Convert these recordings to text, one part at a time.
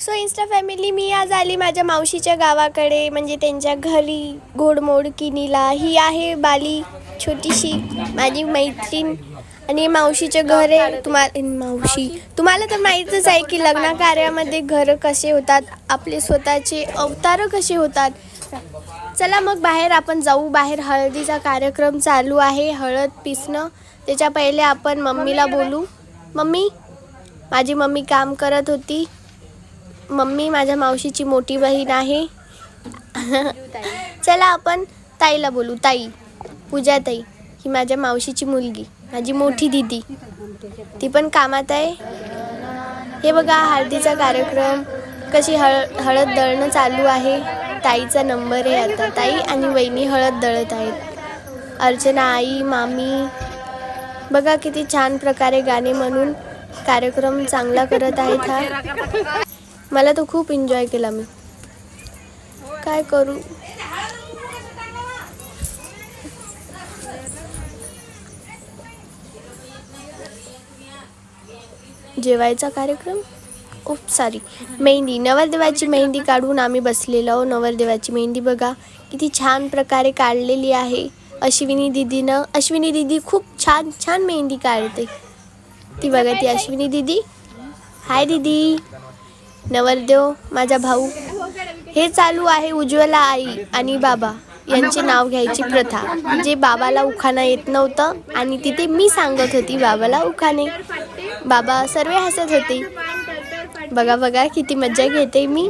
So Insta family मी आज आली माझ्या मावशीच्या गावाकडे म्हणजे त्यांच्या घरी गोडमोड किनीला. ही आहे बाली छोटीशी माझी मैत्रीण. आणि मावशीचं घर आहे तुम्हाला मावशी. तुम्हाला तर माहीतच आहे की लग्न कार्यामध्ये घरं कसे होतात आपले स्वतःचे अवतारं कसे होतात. चला मग बाहेर आपण जाऊ. बाहेर हळदीचा कार्यक्रम चालू आहे. हळद पिसणं. त्याच्या पहिले आपण मम्मीला बोलू. मम्मी माझी मम्मी काम करत होती. मम्मी माझ्या मावशीची मोठी बहीण आहे. चला आपण ताईला बोलू. ताई पूजा ताई ही माझ्या मावशीची मुलगी माझी मोठी दिदी. ती पण कामात आहे. हे बघा हळदीचा कार्यक्रम कशी हळ हळद दळणं चालू आहे. ताईचा नंबर आहे आता. ताई आणि वहिनी हळद दळत आहेत. अर्चना आई मामी. बघा किती छान प्रकारे गाणे म्हणून कार्यक्रम चांगला करत आहेत हा. मला तो खूप एन्जॉय केला मी. काय करू? जेवायचा कार्यक्रम? खूप सारी मेहंदी. नवरदेवाची मेहंदी काढून आम्ही बसलेलो आहो. नवरदेवाची मेहंदी बघा. किती छान प्रकारे काढलेली आहे. अश्विनी दिदीनं अश्विनी दिदी खूप छान छान मेहंदी काढते. ती बघा ती अश्विनी दिदी. हाय दिदी. नवरदेव माझा भाऊ. हे चालू आहे उज्ज्वला आई आणि बाबा यांचे नाव घ्यायची प्रथा. जे बाबाला उखाणा येत नव्हतं आणि तिथे मी सांगत होती बाबाला उखाणे. बाबा सर्व हसत होते. बघा बघा किती मज्जा घेते मी.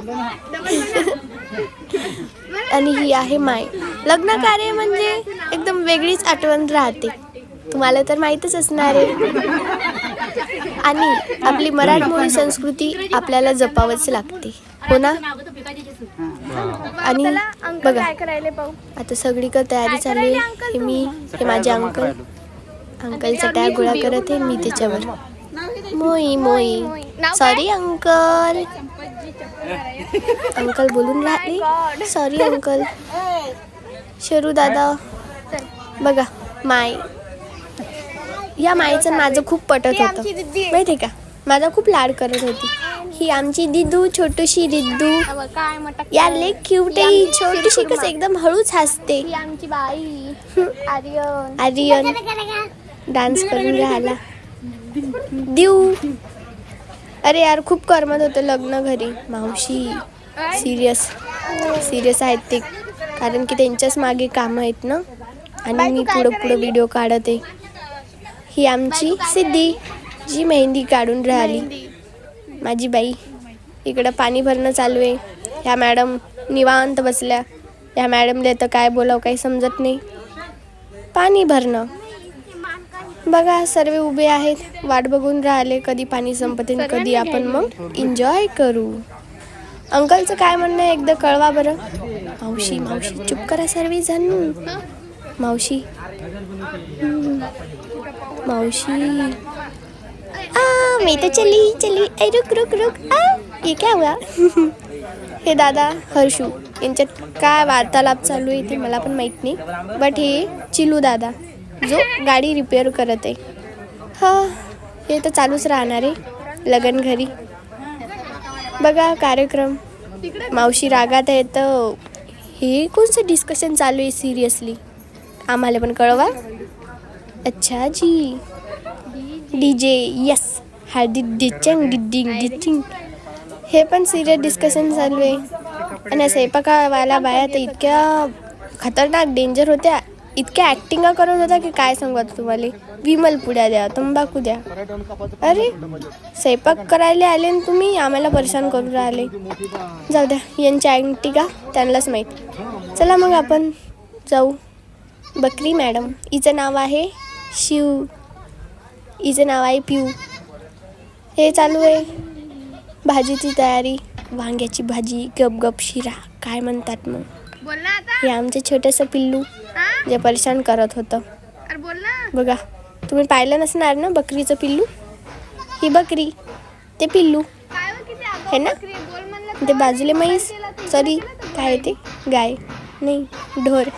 आणि ही आहे माय. लग्न कार्य म्हणजे एकदम वेगळीच आठवण राहते. तुम्हाला तर माहीतच असणार आहे. आणि आपली मराठमोळी संस्कृती आपल्याला जपावंच लागते. हो ना? आणि बघा आता सगळीकडे तयारी चालू आहे. हे मी हे माझे अंकल. अंकलचा टॅग गोळा करत आहे मी त्याच्यावर. मोई मोई. Sorry uncle. अंकल बोलून राहिले. Sorry uncle. शरू दादा. बघा माय. या माईचं माझं खूप पटत होतं. माहिती आहे. का? माझा खूप लाड करत होती. ही आमची दिदू छोटूशी दिदू काय मटक या लई क्यूट आहे. ही छोटीशी कसं एकदम हळूच हसते. आमची बाई. आर्यन. आर्यन. डान्स करून राहिला. देऊ. अरे यार खूप करमत होतं लग्न घरी. मावशी. सिरियस सिरियस आहेत ते. कारण की त्यांच्याच मागे कामं आहेत ना. आणि मी पुढं पुढं व्हिडिओ काढत. आहे ही आमची सिद्धी जी मेहंदी काढून राहिली. माझी बाई इकडं पाणी भरणं चालू आहे. ह्या मॅडम निवांत बसल्या. ह्या मॅडमला तर काय बोलावं काही समजत नाही. पाणी भरणं. बघा सर्व उभे आहेत. वाट बघून राहिले कधी पाणी संपते कधी आपण मग एन्जॉय करू. अंकलचं काय म्हणणं आहे? एकदा कळवा बरं. मावशी मावशी चुप करा सर्वजण. मावशी. मावशी. आ मैं तो चली चली. ऐ रुक रुक रुक. आ ये क्या हुआ? हे दादा हर्षू यांच्यात काय वार्तालाप चालू आहे ते मला पण माहीत नाही. बट हे चिलू दादा जो गाडी रिपेअर करत आहे. हा हे तर चालूच राहणार आहे. लगन घरी. बघा कार्यक्रम. मावशी रागात आहे तर हे कोणचं डिस्कशन चालू आहे सिरियसली आम्हाला पण कळवा. अच्छा जी। डी जे यस हळदी डिचिंग डिडिंग डिचिंग हे पण सिरियस डिस्कशन चालू आहे. आणि स्वयंपाकावाल्या बाया तर इतक्या खतरनाक डेंजर होत्या. इतक्या ॲक्टिंगा करत होत्या की काय सांगू आता तुम्हाला? विमल पुड्या द्या तंबाखू द्या. अरे स्वयंपाक करायला आले ना तुम्ही आम्हाला परेशान करून राहिले. जाऊ द्या यांच्या ॲक्टिंगा त्यांनाच माहीत. चला मग आपण जाऊ. बकरी मॅडम हिचं नाव आहे शिव. हिचं नाव आहे पिऊ. हे चालू आहे. भाजीची तयारी. वांग्याची भाजी. गपगप शिरा. काय म्हणतात मग? हे आमचं छोटंसं पिल्लू. जे परेशान करत होतं. बघा. तुम्ही पाहिलं नसणार ना बकरीचं पिल्लू? ही बकरी. ते पिल्लू. हो हे ना? ते बाजूले म्हैस? सॉरी. काय ते? गाय. नाही. ढोर.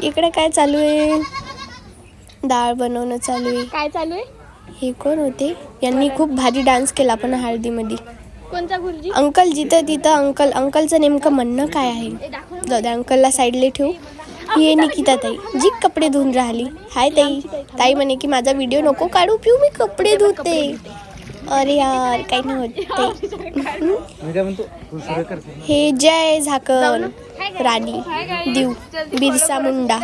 इकडे काय चालू आहे? डाळ बनवणं चालू आहे. काय चालू आहे? हे कोण होते? यांनी खूप भारी डान्स केला पण हळदीमध्ये. कोणता गुरुजी? अंकल जिथं तिथं अंकल अंकलचं नेमकं म्हणणं काय आहे. जाऊ अंकलला साईडला ठेवू. ही निकिता ताई जी कपडे धुवून राहिली. हाय ताई. ताई म्हणे की माझा व्हिडिओ नको काढू पिऊ मी कपडे धुते. अरे यार काही नाही होत ते. मी काय म्हणतो तू सरळ कर हे जय झाकण राणी दिव बिरसा मुंडा.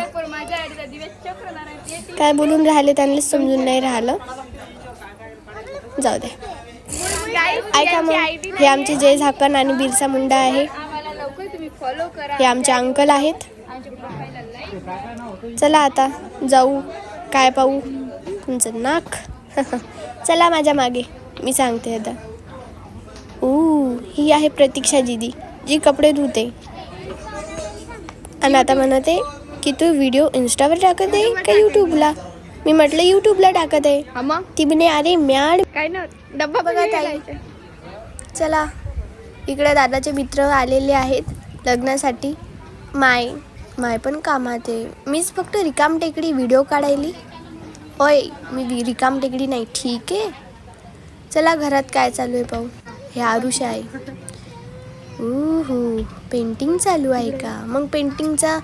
काय बोलून राहिले त्यांनाच समजून नाही राहिलं. जाऊ दे. ऐका मग हे आमचे जय झाकण आणि बिरसा मुंडा आहे. हे आमचे अंकल आहेत. चला आता जाऊ काय पाहू? तुमचं नाक. चला माझ्या मागे मी सांगते आता. ऊ ही आहे प्रतीक्षा दिदी जी कपडे धुते. आणि आता म्हणत आहे की तू व्हिडिओ इन्स्टावर टाकत आहे का यूट्यूबला मी म्हटलं यूट्यूबला टाकत आहे. मग ती म्हणे अरे म्याड. काय ना डब्बा बघा ताई. चला. इकडे दादाचे मित्र आलेले आहेत लग्नासाठी. माय माय पण कामात आहे. मीच फक्त रिकाम टेकडी व्हिडिओ काढायली. होय मी रिकाम टेकडी नाही ठीक आहे. चला घरात काय चालू आहे पाहू. हे आरुष आहे. उहू पेंटिंग चालू आहे का? मग पेंटिंगचा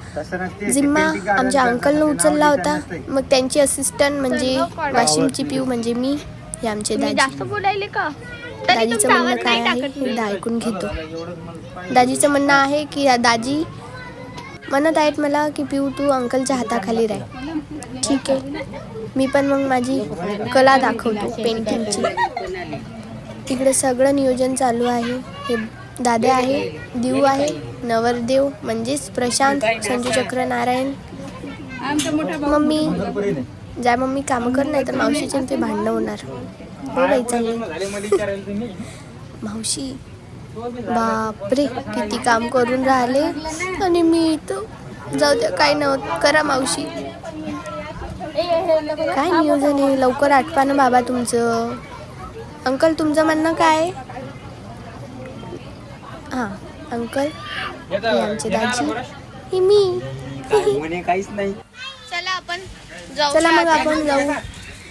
जिम्मा आमच्या अंकलनं उचलला होता. मग त्यांची असिस्टंट म्हणजे वाशिमची पिऊ म्हणजे मी हे आमचे मी दाजी. जास्त बोलायले का? तरी दाजीचं म्हणणं काय आहे? टाकत हे ऐकून घेतो. दाजीचं म्हणणं आहे की दाजी म्हणत आहेत मला की पिऊ तू अंकलच्या हाताखाली राह. ठीक आहे. मी पण मग माझी कला दाखवतो पेंटिंगची इकडे सगळं नियोजन चालू आहे. हे दादा आहे देव आहे नवरदेव म्हणजेच प्रशांत संजू चक्र नारायण मम्मी ज्या मम्मी कामं कर नाही तर मावशीचे ते भांडणं होणार. हो बाई चांगली. मावशी बापरे किती काम करून राहिले. आणि मी इथं जाऊ द्या काय नव्हत करा मावशी. काय नियोजन आहे? लवकर आठवा ना बाबा तुमचं. अंकल तुमचं म्हणणं काय आहे? हां अंकल हे आमचे दाजी. हे मी. काहीच नाही. चला आपण जाऊ. चला मग आपण जाऊ.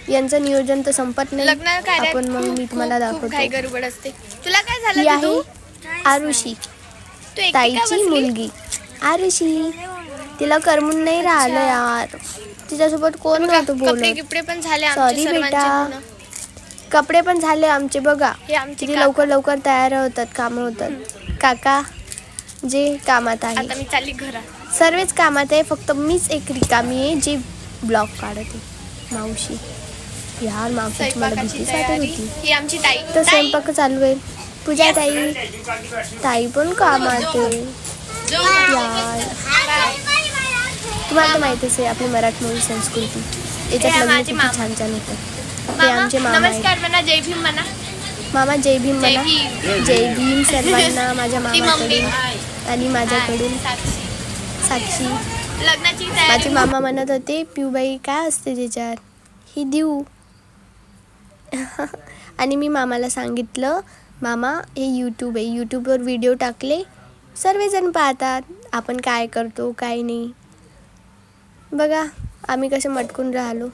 यांचं नियोजन तर संपत नाही. आपण मग मी तुम्हाला दाखवतो. गडबड असते. तुला काय ही झालं आहे तू आरुषी ताईची? मुलगी. आरुषी. तिला करमून नाही राहिलं यार. तिच्यासोबत कोण नव्हतं कपडे बोलत सर्वांचे बेटा. कपडे पण झाले आमचे बघा. हे आमचे किती. लवकर लवकर तयार होतात कामं होतात. काका जे कामात आहे. आता मी चालली घरात. सर्वच कामात आहे फक्त मीच एक रिकामी आहे जे ब्लॉग काढत. आहे मावशी. यार मावशीची मला स्वयंपाकाची भीतीच वाटत तयारी. होती. ही आमची ताई. तर ताई, स्वयंपाक चालू आहे. पूजा ताई. ताई पण कामात आहे. यार. तुम्हाला तर माहितीच आहे आपली मराठमोळी संस्कृती. हे याच्यात लग्न माझे किती मामा. छान छान होतं. मामा, आमचे मामा आहेत. नमस्कार म्हणा जय भीम म्हणा. मामा जय भीम जय म्हणा. भीम. जय भीम सर्वांना माझ्या ती मम्मी. मामाकडून आणि माझ्याकडून. साक्षी. साक्षी. लग्नाची माझे तयारी मामा म्हणत होते पिऊबाई काय असते त्याच्यात ही देऊ. आणि मी मामाला सांगितलं मामा हे यूट्यूब आहे. यूट्यूबवर व्हिडिओ टाकले. सर्वजण पाहतात आपण काय करतो काय नाही. बघा आम्ही कसे मटकून राहिलो.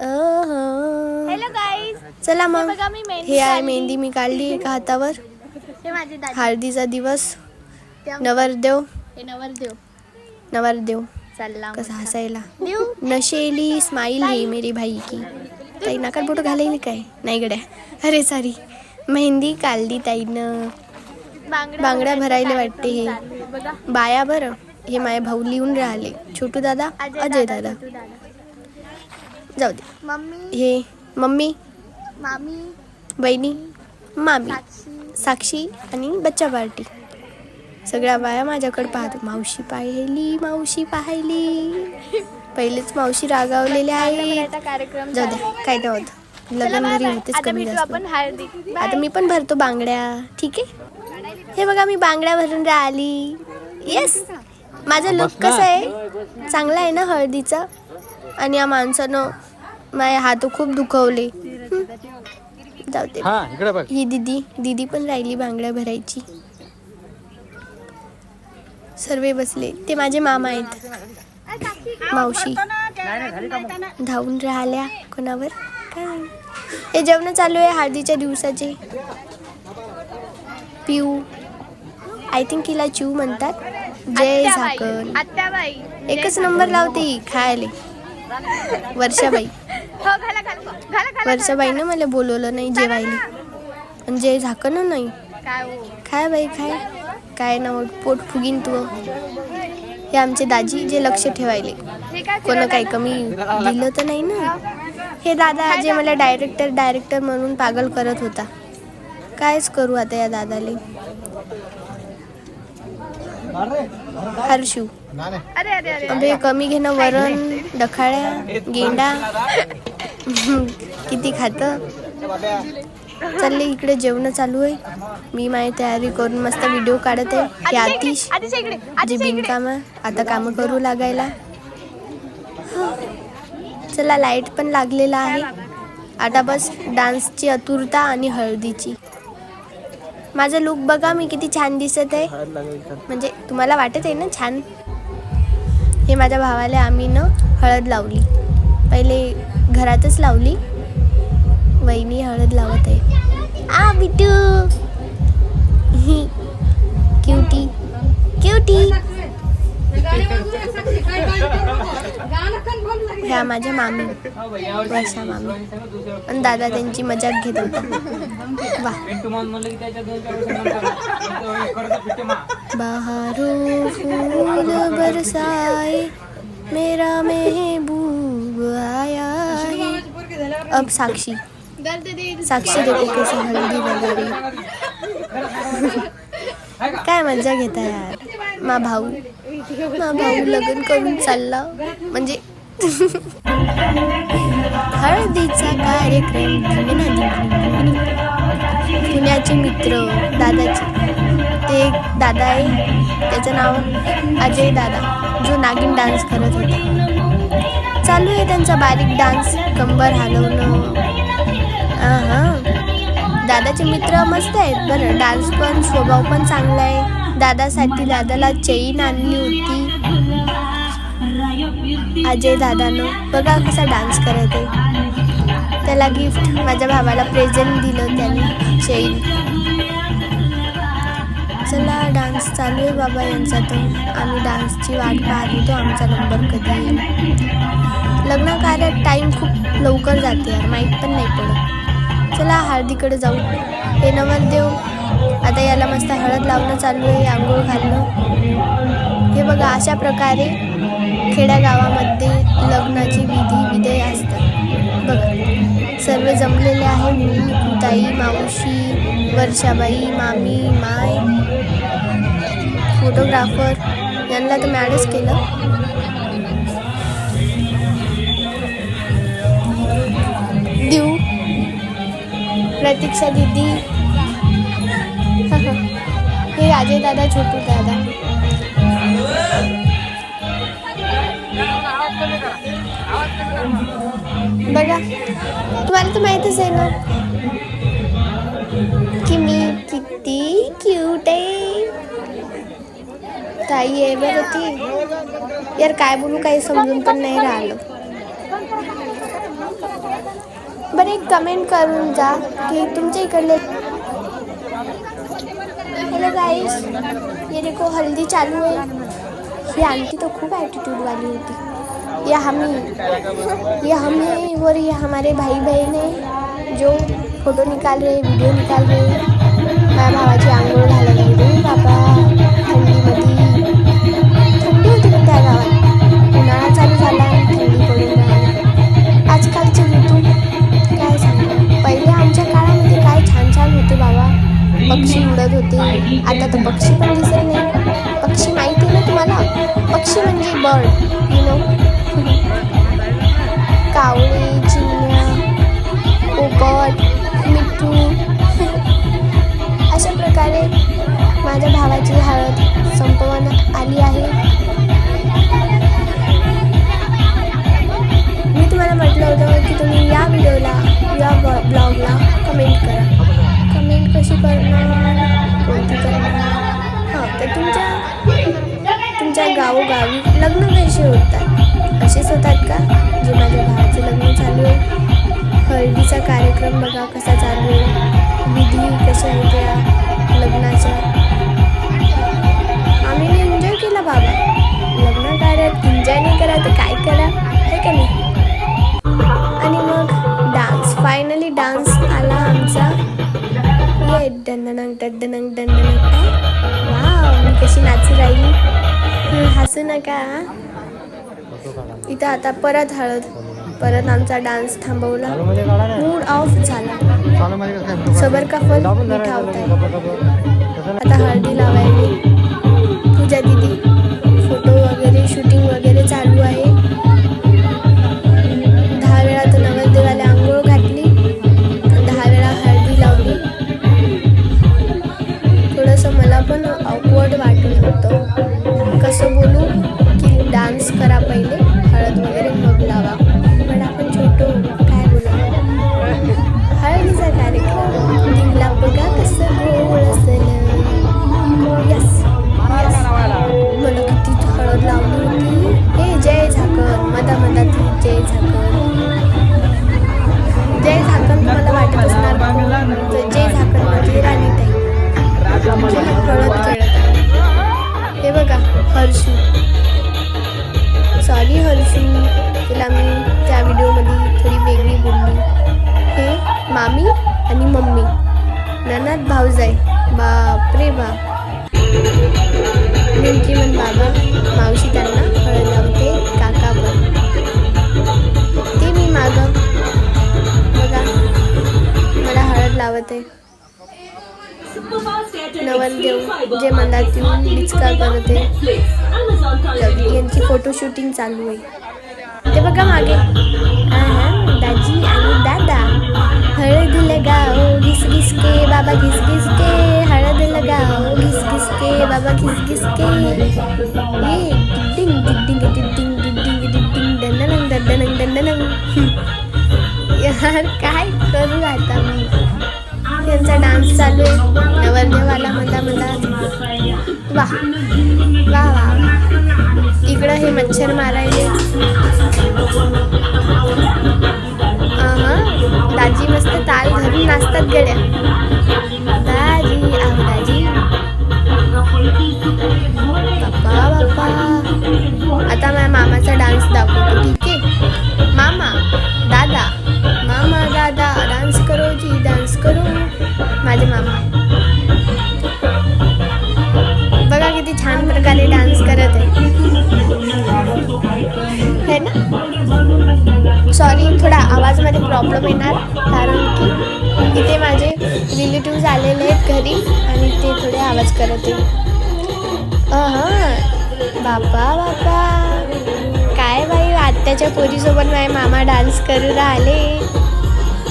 हॅलो गाईज चला मग. बघा मी मेहंदी हे आहे काढली. मेहंदी मी काढली एका हातावर. हे माझे दादा. हळदीचा दिवस. नवरदेव. हे नवरदेव. नवरदेव. चालला कसा हसायला. देव नशेली स्माइल है मेरी भाई की. ताई नाकात बोट घालायली काय? नाही गड्या. अरे सॉरी मेहंदी काढली ताईनं. बांगड्या भरायला वाटते हे. बघा. बाया बरं. हे माझे भाऊ लिहून राहिले. छोटू दादा अजय दादा दादा. जाऊ दे मम्मी. हे मम्मी. मामी. बहिणी. मामी. साक्षी. साक्षी आणि बच्चा पार्टी. सगळ्या बाया माझ्याकडे पाहतो. मावशी पाहिली मावशी पाहिली. पहिलेच मावशी आता कार्यक्रम जाऊ चालू. दे काय नाही होत लग्न घरी. होतेच आता कमी जास्त. आपण आता मी पण भरतो बांगड्या. ठीक आहे? हे बघा मी बांगड्या भरून राहिली. येस माझा लुक कसा आहे? चांगला आहे ना हळदीचा? आणि या माणसानं माझे हात खूप दुखवले. हं. जाऊ दे हा इकडे बघ. ही दिदी दिदी पण राहिली बांगड्या भरायची. सर्वे बसले. ते माझे मामा आहेत. मावशी. धावून राहिल्या कोणावर? काय. हे जेवण चालू आहे हळदीच्या दिवसाचे. पिऊ. आय थिंक हिला चिऊ म्हणतात. जय झाकण. आत्याबाई. एकच नंबर लावते खायले. वर्षाबाई. हो वर्षाबाईनं मला बोलवलं नाही जेवायला. पण जय झाकण नाही. काय हो? खाय बाई खाय काय ना पोट फुगीन तू हे आमचे दाजी जे लक्ष ठेवायले. काय कोण काही कमी दिलं तर नाही ना? हे दादा जे मला डायरेक्टर डायरेक्टर म्हणून पागल करत होता. कायच करू आता या दादाले? हर्षू. अबे कमी घेणं वरण डखाळ्या गेंडा. किती खातं? चालले इकडे जेवण चालू आहे. मी माझी तयारी करून मस्त व्हिडिओ काढत. आहे हे आतिश जे बिनकाम आता कामं करू लागायला. चला लाइट पण लागलेला आहे. आता बस डान्सची आतुरता आणि हळदीची. माझा लुक बघा मी किती छान दिसत आहे. म्हणजे तुम्हाला वाटत आहे ना छान? हे माझ्या भावाला आम्ही न हळद लावली. पहिले घरातच लावली. वहिनी हळद लावत आहे. आ बिटू ही क्युटी क्युटी ह्या माझ्या मामी. वर्षा मामी. पण दादा त्यांची मजाक घेत होता. बहारो फूल बरसाए. मेरा महबूब आया अब साक्षी। साक्षी देते कसं हल्दी वगैरे काय मजा घेता यार। मा भाऊ। मा भाऊ लग्न करून चालला। म्हणजे हळदीचा कार्यक्रम पुण्याचे मित्र दादाचे. ते एक दादा आहे. त्याचं नाव अजय दादा जो नागिन डान्स करत होता. चालू आहे त्यांचा बारीक डान्स कंबर हलवणं. हां दादाचे मित्र मस्त आहेत बरं डान्स पण स्वभाव पण चांगला आहे. दादासाठी दादाला चैन आणली होती. अजय दादानं. बघा कसा डान्स करत आहे. त्याला गिफ्ट माझ्या भावाला प्रेझेंट दिलं त्याने चैन. चला डान्स चालू आहे बाबा यांचा तर. आम्ही डान्सची वाट पाहत होतो आमचा नंबर कधी येईल. लग्न कार्यात टाईम खूप लवकर जाते यार माहीत पण नाही पडत. चला हळदीकडे जाऊ. हे नवरदेव आता याला मस्त हळद लावणं चालू आहे आंघोळ घालणं. हे बघा अशा प्रकारे खेड्यागावामध्ये लग्नाची विधी विधेय असतात. बघा सर्व जमलेले आहे मी ताई मावशी वर्षाबाई मामी माय. फोटोग्राफर यांना तर मॅडच केलं. देऊ. प्रतीक्षा दीदी. हे अजय दादा छोटू दादा बघा तुम्हाला तर माहीतच आहे ना की मी किती क्यूट आहे. ताई आहे बरं ती यार काय बोलू, काही समजून पण नाही राहिलं. बरं, एक कमेंट करून जा, की तुमच्या इकडले हेलो गाइस ये देखो, हल्दी चालू है ये आंटी तो खूब एटीट्यूड वाली होती. ये हम ही ये हम हैं और ये हमारे भाई बहन है, जो फ़ोटो निकाल रहे वीडियो निकाल रहे माझ्या भावाची आंघोळ घालायला गेली बाबा थंडीमध्ये पक्षी उडत होते. आता तर पक्षी पण दिसत नाही. पक्षी माहिती आहे ना तुम्हाला? पक्षी म्हणजे बर्ड यु नो कावळे चिमण्या पोपट मिठू. अशा प्रकारे माझ्या भावाची हळद संपवण्यात आली आहे. मी तुम्हाला म्हटलं होतं की तुम्ही या व्हिडिओला या ब्लॉगला कमेंट करा. पेमेंट कशी करणार? कोणती करणार? हां तर तुमच्या तुमच्या गावोगावी लग्न कसे होतात? असेच होतात का? जे माझ्या भावाचं लग्न चालू आहे. हळदीचा कार्यक्रम बघा कसा चालू आहे. विधी कशा होत्या? लग्नाच्या नका इथं आता परत हळद परत आमचा डान्स थांबवला. मूड ऑफ झाला. सबर का फल? मिठा होता. आता हळदी लावायली. पूजा दिदी. ननद भाऊजाई बापरे बाप. नेमकी म्हण बाबा मावशी त्यांना हळद लावते काका पण. ते मी माग. बघा मला हळद लावत. आहे नवरदेव जे मनात येऊन लिचका करते यांची फोटो शूटिंग चालू आहे ते बघा मागे. आजी आणि दादा हळद लगाओ घिस घिसके बाबा घिस घिसके हळद लगाओ घिस घिसके बाबा घिस घिसके ये डिडिंग डिडिंग डिडिंग डिडिंग डिडिंग दंडनंग दंडनंग दंडनंग यार काय करू आता मी? त्यांचा डान्स चालू आहे. नवरदेवाला म्हणता म्हणता. वा वा वा. इकडं हे मच्छर मारायले. दाजी मस्त ताल धरून नाचतात गड्या. दाजी आहो दाजी. बाप्पा बाप्पा आता माझ्या मामाचा डान्स दाखवतो. ठीक प्रॉब्लेम येणार. कारण की इथे माझे रिलेटिव्ज आलेले आहेत घरी आणि ते थोडे आवाज करत आहे हां बापा बापा काय बाई आत्याच्या पोरीसोबत माझे मामा डान्स करू राहिले.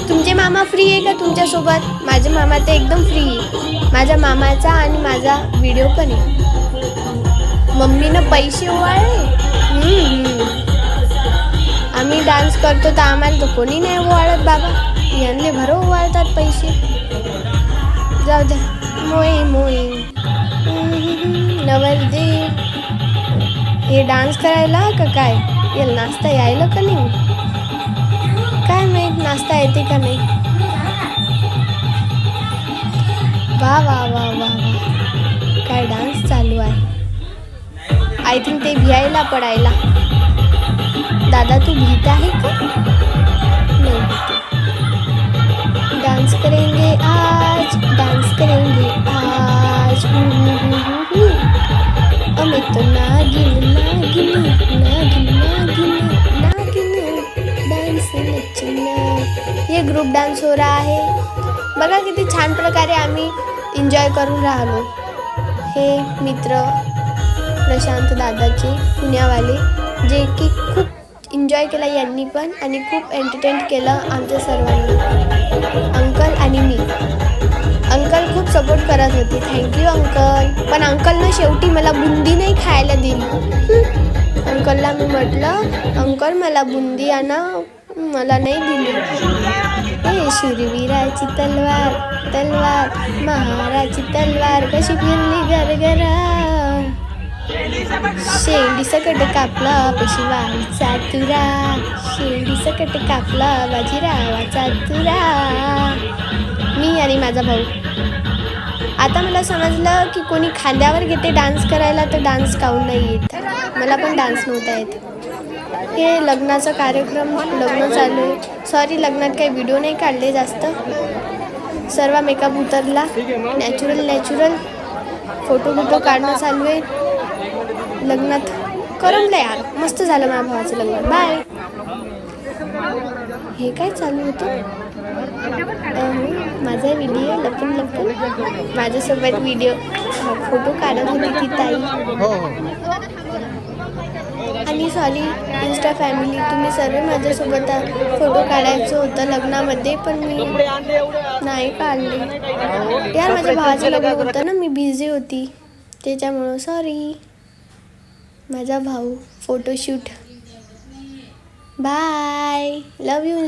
तुमचे मामा फ्री आहे का तुमच्यासोबत? माझे मामा तर एकदम फ्री आहे. माझ्या मामाचा आणि माझा व्हिडिओ पण आहे. मम्मीनं पैसे ओवाळले आम्ही डान्स करतो तर आम्हाला तर कोणी नाही ओवाळत बाबा. यांनी भरो ओवाळतात पैसे. जाऊ द्या. मोई मोये नवरदे हे डान्स करायला का काय? याला नाचता यायला का नाही? काय माहीत नाचता येते का नाही? वा वा वा वा वा. काय डान्स चालू आहे. आय थिंक ते भियायला पडायला. दादा तू भीत है का? नहीं भीते डांस करेंगे आज डांस करेंगे आज। हमें तो नागिन नागिन नागिन नागिन नागिन. डांस नचना. ये ग्रुप डान्स हो रहा है. बघा किती छान प्रकारे आम्ही एन्जॉय करून राहिलो. हे मित्र प्रशांत दादाचे पुण्यावाले, जे की खूप एन्जॉय केला यांनी पण आणि खूप एंटरटेन केलं आमच्या सर्वांनी. अंकल आणि मी. अंकल खूप सपोर्ट करत होते. Thank you uncle. पण अंकलनं शेवटी मला बुंदी नाही खायला दिली. अंकलला मी म्हटलं अंकल मला बुंदी आणा. मला नाही दिली. हे शूरवीराची तलवार तलवार. महाराची तलवार कशी फिरली गरगरा शेंडी सकट कापला पेशवाचा तुरा शेंडी सकट कापला बाजीरावाचा तुरा. मी आणि माझा भाऊ. आता मला समजलं की कोणी खांद्यावर घेते डान्स करायला तर डान्स काऊन नाही येत? मला पण डान्स नव्हता येत. हे लग्नाचा कार्यक्रम लग्न चालू. आहे सॉरी लग्नात काही व्हिडिओ नाही काढले जास्त. सर्व मेकअप उतरला. नॅचरल नॅचरल फोटो बिटो काढणं चालू आहे. लग्नात करमलं यार. मस्त झालं माझ्या भावाचं लग्न. बाय हे काय चालू होतं? माझा व्हिडिओ लपून लपून माझ्यासोबत व्हिडिओ फोटो काढत होती ती ताई. हो हो. आणि सॉरी इंस्टा फॅमिली तुम्ही सर्व माझ्यासोबत फोटो काढायचं होतं लग्नामध्ये पण मी नाही काढले. यार माझ्या भावाचं लग्न होतं ना मी बिझी होती. त्याच्यामुळं सॉरी माझा भाऊ फोटोशूट. बाय. Love you